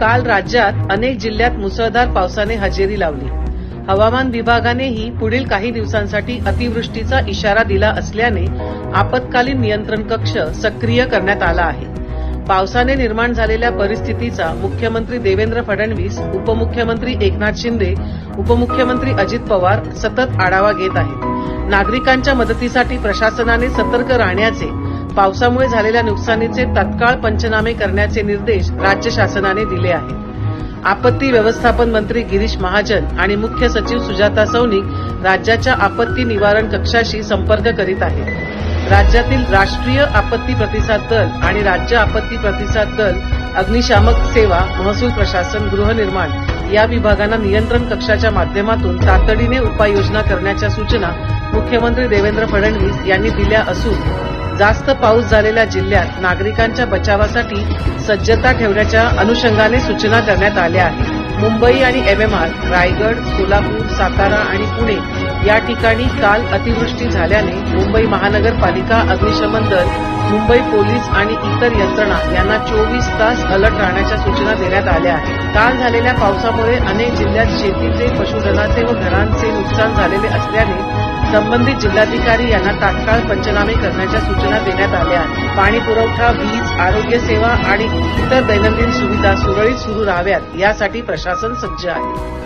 काल राज्यात अनेक जिल्ह्यात मुसळधार पावसाने हजेरी लावली. हवामान विभागानेही पुढील काही दिवसांसाठी अतिवृष्टीचा इशारा दिला असल्याने आपत्कालीन नियंत्रण कक्ष सक्रिय करण्यात आला आहे. पावसाने निर्माण झालेल्या परिस्थितीचा मुख्यमंत्री देवेंद्र फडणवीस उपमुख्यमंत्री एकनाथ शिंदे उपमुख्यमंत्री अजित पवार सतत आढावा घेत आहेत. नागरिकांच्या मदतीसाठी प्रशासनाने सतर्क राहण्याचे पावसामुळे झालेल्या नुकसानीचे तत्काळ पंचनामे करण्याचे निर्देश राज्य शासनाने दिले आहेत. आपत्ती व्यवस्थापन मंत्री गिरीश महाजन आणि मुख्य सचिव सुजाता सौनिक राज्याच्या आपत्ती निवारण कक्षाशी संपर्क करीत आहेत. राज्यातील राष्ट्रीय आपत्ती प्रतिसाद दल आणि राज्य आपत्ती प्रतिसाद दल अग्निशामक सेवा महसूल प्रशासन गृहनिर्माण या विभागांना नियंत्रण कक्षाच्या माध्यमातून तातडीने उपाययोजना करण्याच्या सूचना मुख्यमंत्री देवेंद्र फडणवीस यांनी दिल्या असून जास्त पाऊस झालेल्या जिल्ह्यात नागरिकांच्या बचावासाठी सज्जता ठेवण्याच्या अनुषंगाने सूचना करण्यात आल्या आहेत. मुंबई आणि एमएमआर रायगड सोलापूर सातारा आणि पुणे या ठिकाणी काल अतिवृष्टी झाल्याने मुंबई महानगरपालिका अग्निशमन दल मुंबई पोलीस आणि इतर यंत्रणा यांना चोवीस तास अलर्ट राहण्याच्या सूचना देण्यात आल्या आहेत. काल झालेल्या पावसामुळे अनेक जिल्ह्यात शेतीचे पशुधनाचे व घरांचे नुकसान झालेले असल्याने संबंधित जिल्हाधिकारी यांना तात्काळ पंचनामे करण्याच्या सूचना देण्यात आल्या. आहेत पाणी पुरवठा वीज आरोग्य सेवा आणि इतर दैनंदिन सुविधा सुरळीत सुरू राहाव्यात यासाठी प्रशासन सज्ज आहे.